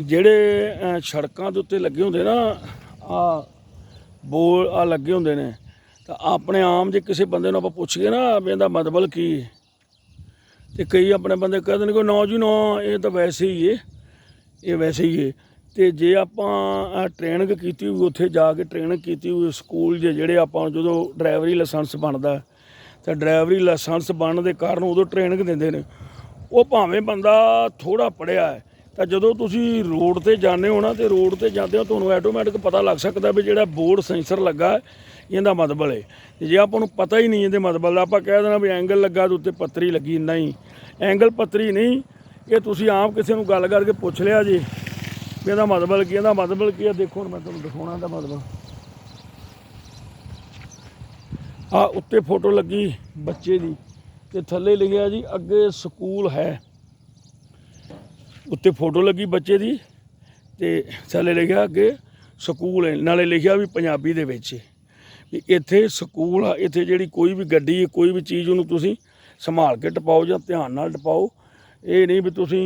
ਜਿਹੜੇ ਅਹ, ਸੜਕਾਂ ਦੇ ਉੱਤੇ ਲੱਗੇ ਹੁੰਦੇ ਨਾ ਆ ਬੋਲ ਆ ਲੱਗੇ ਹੁੰਦੇ ਨੇ ਤਾਂ ਆਪਣੇ ਆਮ ਜੇ ਕਿਸੇ ਬੰਦੇ ਨੂੰ ਆਪਾਂ ਪੁੱਛੀਏ ਨਾ ਵੀ ਇਹਦਾ ਮਤਲਬ ਕੀ? ਹੈ ਤੇ ਕਈ ਆਪਣੇ ਬੰਦੇ ਕਹਿੰਦੇ ਨੇ ਕਿ ਨਾ ਜੀ ਨਾ ਇਹ ਤਾਂ ਵੈਸੇ ਹੀ ਏ ਇਹ ਵੈਸੇ ਹੀ ਏ। ਤੇ ਜੇ ਆਪਾਂ ਟ੍ਰੇਨਿੰਗ ਕੀਤੀ ਹੋਈ ਉੱਥੇ ਜਾ ਕੇ ਟ੍ਰੇਨਿੰਗ ਕੀਤੀ ਹੋਈ ਸਕੂਲ ਜੇ ਜਿਹੜੇ ਆਪਾਂ ਜਦੋਂ ਡਰਾਈਵਰੀ ਲਾਇਸੈਂਸ ਬਣਦਾ ਤਾਂ ਡਰਾਈਵਰੀ ਲਾਇਸੈਂਸ ਬਣਨ ਦੇ ਕਾਰਨ ਉਦੋਂ ਟ੍ਰੇਨਿੰਗ ਦਿੰਦੇ ਨੇ। ਉਹ ਭਾਵੇਂ ਬੰਦਾ ਥੋੜਾ ਪੜਿਆ ਹੈ ਤਾਂ ਜਦੋਂ ਤੁਸੀਂ ਰੋਡ ਤੇ ਜਾਂਦੇ ਹੋ ਨਾ ਤੇ ਰੋਡ ਤੇ ਜਾਂਦੇ ਹੋ, ਤੁਹਾਨੂੰ ਆਟੋਮੈਟਿਕ ਪਤਾ ਲੱਗ ਸਕਦਾ ਵੀ ਜਿਹੜਾ ਬੋਰਡ ਸੈਂਸਰ ਲੱਗਾ ਇਹਦਾ ਮਤਲਬ ਹੈ ਜੇ ਆਪਾਂ ਨੂੰ ਪਤਾ ਹੀ ਨਹੀਂ ਇਹਦੇ ਮਤਲਬ ਦਾ, ਆਪਾਂ ਕਹਿ ਦੇਣਾ ਵੀ ਐਂਗਲ ਲੱਗਾ ਤੇ ਉੱਤੇ ਪੱਤਰੀ ਲੱਗੀ ਨਹੀਂ ਐਂਗਲ ਪੱਤਰੀ ਨਹੀਂ, ਇਹ ਤੁਸੀਂ ਆਪ ਕਿਸੇ ਨੂੰ ਗੱਲ ਕਰਕੇ ਪੁੱਛ ਲਿਆ ਜੀ ਵੀ ਇਹਦਾ ਮਤਲਬ ਕੀ, ਇਹਦਾ ਮਤਲਬ ਕੀ ਹੈ ਦੇਖੋ ਹੁਣ ਮੈਂ ਤੁਹਾਨੂੰ ਦਿਖਾਉਣਾ ਇਹਦਾ ਮਤਲਬ ਆ ਉੱਤੇ ਫੋਟੋ ਲੱਗੀ ਬੱਚੇ ਦੀ ਤੇ ਥੱਲੇ ਲਿਖਿਆ ਜੀ, ਅੱਗੇ ਸਕੂਲ ਹੈ। ਉੱਤੇ ਫੋਟੋ ਲੱਗੀ ਬੱਚੇ ਦੀ ਤੇ ਥੱਲੇ ਲਿਖਿਆ ਅੱਗੇ ਸਕੂਲ ਹੈ। ਨਾਲੇ ਲਿਖਿਆ ਵੀ ਪੰਜਾਬੀ ਦੇ ਵਿੱਚ ਵੀ ਇੱਥੇ ਸਕੂਲ ਆ, ਇੱਥੇ ਜਿਹੜੀ ਕੋਈ ਵੀ ਗੱਡੀ ਹੈ ਕੋਈ ਵੀ ਚੀਜ਼ ਉਹਨੂੰ ਤੁਸੀਂ ਸੰਭਾਲ ਕੇ ਟਪਾਓ ਜਾਂ ਧਿਆਨ ਨਾਲ ਟਪਾਓ। ਇਹ ਨਹੀਂ ਵੀ ਤੁਸੀਂ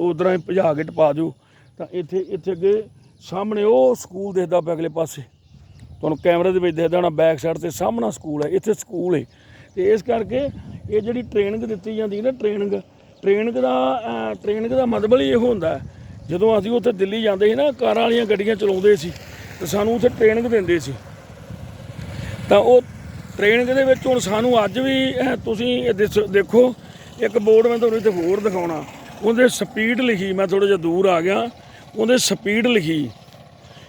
ਉਧਰਾਂ ਹੀ ਭਜਾ ਕੇ ਟਪਾ ਦਿਓ। ਤਾਂ ਇੱਥੇ ਇੱਥੇ ਅੱਗੇ ਸਾਹਮਣੇ ਉਹ ਸਕੂਲ ਦਿਖਦਾ ਪਿਆ ਅਗਲੇ ਪਾਸੇ। ਤੁਹਾਨੂੰ ਕੈਮਰੇ ਦੇ ਵਿੱਚ ਦਿਖਦਾ ਹੋਣਾ, ਬੈਕ ਸਾਈਡ ਤੇ ਸਾਹਮਣਾ ਸਕੂਲ ਹੈ, ਇੱਥੇ ਸਕੂਲ ਹੈ। ਤੇ ਇਸ ਕਰਕੇ ਇਹ ਜਿਹੜੀ ਟ੍ਰੇਨਿੰਗ ਦਿੱਤੀ ਜਾਂਦੀ ਹੈ ਨਾ ਟ੍ਰੇਨਿੰਗ ਟ੍ਰੇਨਿੰਗ ਦਾ ਟ੍ਰੇਨਿੰਗ ਦਾ ਮਤਲਬ ਹੀ ਇਹ ਹੁੰਦਾ ਜਦੋਂ ਅਸੀਂ ਉੱਥੇ ਦਿੱਲੀ ਜਾਂਦੇ ਸੀ ਨਾ, ਕਾਰਾਂ ਵਾਲੀਆਂ ਗੱਡੀਆਂ ਚਲਾਉਂਦੇ ਸੀ, ਤੇ ਸਾਨੂੰ ਉੱਥੇ ਟ੍ਰੇਨਿੰਗ ਦਿੰਦੇ ਸੀ। ਤਾਂ ਉਹ ਟ੍ਰੇਨਿੰਗ ਦੇ ਵਿੱਚ ਹੁਣ ਸਾਨੂੰ ਅੱਜ ਵੀ ਤੁਸੀਂ ਦਿਸ- ਦੇਖੋ, ਇੱਕ ਬੋਰਡ ਮੈਂ ਤੁਹਾਨੂੰ ਇੱਥੇ ਹੋਰ ਦਿਖਾਉਣਾ। ਉਹਦੇ ਸਪੀਡ ਲਿਖੀ, ਮੈਂ ਥੋੜਾ ਜਿਹਾ ਦੂਰ ਆ ਗਿਆ। ਉਹਦੇ ਸਪੀਡ ਲਿਖੀ,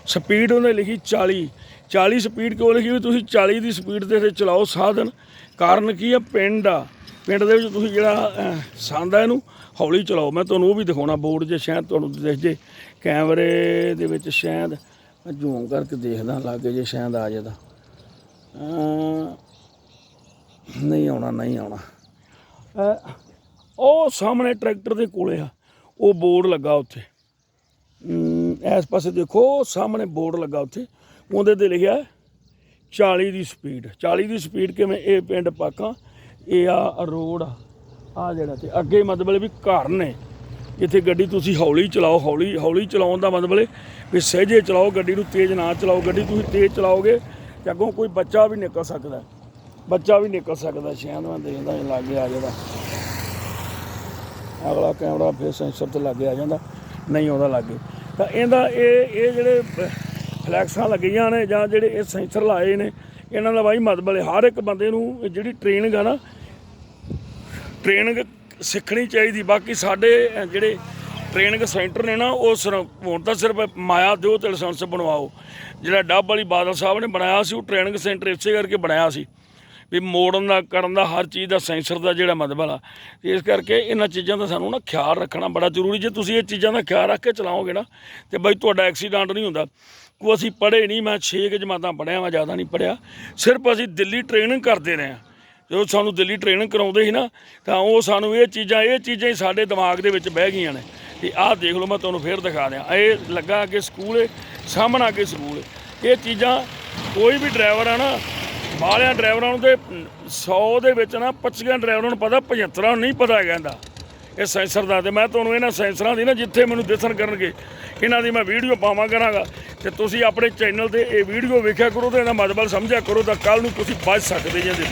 ਸਪੀਡ ਉਹਨੇ ਲਿਖੀ 40 40 ਸਪੀਡ ਕਿਉਂ ਲਿਖੀ? ਵੀ ਤੁਸੀਂ 40 ਦੀ ਸਪੀਡ ਦੇ ਤੇ ਚਲਾਓ ਸਾਧਨ। ਕਾਰਨ ਕੀ ਆ? ਪਿੰਡ ਆ। ਪਿੰਡ ਦੇ ਵਿੱਚ ਤੁਸੀਂ ਜਿਹੜਾ ਅਹ, ਸੰਦ ਆ ਇਹਨੂੰ ਹੌਲੀ ਚਲਾਓ। ਮੈਂ ਤੁਹਾਨੂੰ ਉਹ ਵੀ ਦਿਖਾਉਣਾ ਬੋਰਡ ਜੇ ਸ਼ਾਇਦ ਤੁਹਾਨੂੰ ਦਿਖ ਜੇ ਕੈਮਰੇ ਦੇ ਵਿੱਚ ਸ਼ਾਇਦ ਮੈਂ ਜ਼ੂਮ ਕਰਕੇ ਦੇਖਦਾ ਲਾਗੇ ਜੇ ਸ਼ਾਇਦ ਆ ਜਾਦਾ ਨਹੀਂ ਆਉਣਾ ਨਹੀਂ ਆਉਣਾ। ਉਹ ਸਾਹਮਣੇ ਟਰੈਕਟਰ ਦੇ ਕੋਲੇ ਆ ਉਹ ਬੋਰਡ ਲੱਗਾ ਉੱਥੇ। ਇਸ ਪਾਸੇ ਦੇਖੋ ਸਾਹਮਣੇ ਬੋਰਡ ਲੱਗਾ ਉੱਥੇ। ਉਹਦੇ ਤੇ ਲਿਖਿਆ ਹੈ 40 ਦੀ ਸਪੀਡ 40 ਦੀ ਸਪੀਡ ਕਿਵੇਂ ਇਹ ਪਿੰਡ ਪਾਕਾਂ ਇਹ ਆ ਰੋਡ ਆ ਜਿਹੜਾ ਤੇ ਅੱਗੇ ਮਤਲਬ ਵੀ ਘਰ ਨੇ। ਇੱਥੇ ਗੱਡੀ ਤੁਸੀਂ ਹੌਲੀ ਚਲਾਓ, ਹੌਲੀ ਹੌਲੀ ਚਲਾਉਣ ਦਾ ਮਤਲਬ ਹੈ ਵੀ ਸਹਿਜੇ ਚਲਾਓ, ਗੱਡੀ ਨੂੰ ਤੇਜ਼ ਨਾ ਚਲਾਓ। ਗੱਡੀ ਤੁਸੀਂ ਤੇਜ਼ ਚਲਾਓਗੇ ਤੇ ਅੱਗੋਂ ਕੋਈ ਬੱਚਾ ਵੀ ਨਿਕਲ ਸਕਦਾ ਬੱਚਾ ਵੀ ਨਿਕਲ ਸਕਦਾ ਸ਼ਾਇਦ ਮੈਂ ਦੇਖਦਾ ਇਹ ਆ ਜਾਂਦਾ ਅਗਲਾ ਕੈਮਰਾ ਫਿਰ ਸੈਂਸਰ ਤੇ ਲੱਗੇ ਆ ਜਾਂਦਾ, ਨਹੀਂ ਆਉਂਦਾ ਲੱਗੇ। ਤਾਂ ਇਹਦਾ ਇਹ ਇਹ ਜਿਹੜੇ ਫਲੈਕਸਾਂ ਲੱਗੀਆਂ ਨੇ ਜਾਂ ਜਿਹੜੇ ਇਹ ਸੈਂਸਰ ਲਾਏ ਨੇ, ਇਹਨਾਂ ਦਾ ਬਾਈ ਮਤਲਬ ਹੈ ਹਰ ਇੱਕ ਬੰਦੇ ਨੂੰ ਇਹ ਜਿਹੜੀ ਟ੍ਰੇਨਿੰਗ ਆ ਨਾ ਟ੍ਰੇਨਿੰਗ ਸਿੱਖਣੀ ਚਾਹੀਦੀ। ਬਾਕੀ ਸਾਡੇ ਜਿਹੜੇ ਟ੍ਰੇਨਿੰਗ ਸੈਂਟਰ ਨੇ ਨਾ, ਉਹ ਸਿਰਫ, ਹੁਣ ਤਾਂ ਸਿਰਫ ਮਾਇਆ ਦਿਓ ਤੇ ਲਾਇਸੈਂਸ ਬਣਵਾਓ। ਜਿਹੜਾ ਡੱਬ ਵਾਲੀ ਬਾਦਲ ਸਾਹਿਬ ਨੇ ਬਣਾਇਆ ਸੀ, ਉਹ ਟ੍ਰੇਨਿੰਗ ਸੈਂਟਰ ਇਸੇ ਕਰਕੇ ਬਣਾਇਆ ਸੀ। ਵੀ ਮੋੜਨ ਦਾ, ਕਰਨ ਦਾ, ਹਰ ਚੀਜ਼ ਦਾ ਸੈਂਸਰ ਦਾ ਜਿਹੜਾ ਮਤਲਬ ਆ ਇਸ ਕਰਕੇ ਇਹਨਾਂ ਚੀਜ਼ਾਂ ਦਾ ਸਾਨੂੰ ਨਾ ਖਿਆਲ ਰੱਖਣਾ ਬੜਾ ਜ਼ਰੂਰੀ। ਜੇ ਤੁਸੀਂ ਇਹ ਚੀਜ਼ਾਂ ਦਾ ਖਿਆਲ ਰੱਖ ਕੇ ਚਲਾਓਗੇ ਨਾ, ਤੇ ਬਾਈ ਤੁਹਾਡਾ ਐਕਸੀਡੈਂਟ ਨਹੀਂ ਹੁੰਦਾ। ਕੋ ਅਸੀਂ ਪੜ੍ਹੇ ਨਹੀਂ, ਮੈਂ 6 ਕੁ ਜਮਾਤਾਂ ਪੜ੍ਹਿਆ, ਮੈਂ ਜ਼ਿਆਦਾ ਨਹੀਂ ਪੜ੍ਹਿਆ। ਸਿਰਫ ਅਸੀਂ ਦਿੱਲੀ ਟ੍ਰੇਨਿੰਗ ਕਰਦੇ ਰਹੇ ਹਾਂ। ਜਦੋਂ ਸਾਨੂੰ ਦਿੱਲੀ ਟ੍ਰੇਨਿੰਗ ਕਰਾਉਂਦੇ ਸੀ ਨਾ, ਤਾਂ ਉਹ ਸਾਨੂੰ ਇਹ ਚੀਜ਼ਾਂ ਇਹ ਚੀਜ਼ਾਂ ਹੀ ਸਾਡੇ ਦਿਮਾਗ ਦੇ ਵਿੱਚ ਬਹਿ ਗਈਆਂ ਨੇ। ਤੇ ਆਹ ਦੇਖ ਲਓ, ਮੈਂ ਤੁਹਾਨੂੰ ਫੇਰ ਦਿਖਾ ਦਿਆਂ। ਇਹ ਲੱਗਾ ਅੱਗੇ ਸਕੂਲ ਹੈ ਸਾਹਮਣਾ ਅੱਗੇ ਸਕੂਲ ਹੈ ਇਹ ਚੀਜ਼ਾਂ ਕੋਈ ਵੀ ਡਰਾਈਵਰ ਆ ਨਾ ਬਾਹਲਿਆਂ ਡਰਾਈਵਰਾਂ ਨੂੰ ਤੇ 100 ਦੇ ਵਿੱਚ ਨਾ 25 ਡਰਾਈਵਰਾਂ ਨੂੰ ਪਤਾ 75 ਨੂੰ ਨਹੀਂ ਪਤਾ ਹੈਗਾ ਇਹਦਾ। ਇਹ ਸੈਂਸਰ ਦਾ ਤੇ ਮੈਂ ਤੁਹਾਨੂੰ ਇਹਨਾਂ ਸੈਂਸਰਾਂ ਦੀ ਨਾ, ਜਿੱਥੇ ਮੈਨੂੰ ਦਿਸਣ ਕਰਨਗੇ, ਇਹਨਾਂ ਦੀ ਮੈਂ ਵੀਡੀਓ ਪਾਵਾਂ ਕਰਾਂਗਾ। ਤੇ ਤੁਸੀਂ ਆਪਣੇ ਚੈਨਲ ਤੇ ਇਹ ਵੀਡੀਓ ਵੇਖਿਆ ਕਰੋ ਤੇ ਇਹਦਾ ਮਤਲਬ ਸਮਝਿਆ ਕਰੋ ਤਾਂ ਕੱਲ ਨੂੰ ਤੁਸੀਂ ਬਚ ਸਕਦੇ ਜੇ ਇਹਦੇ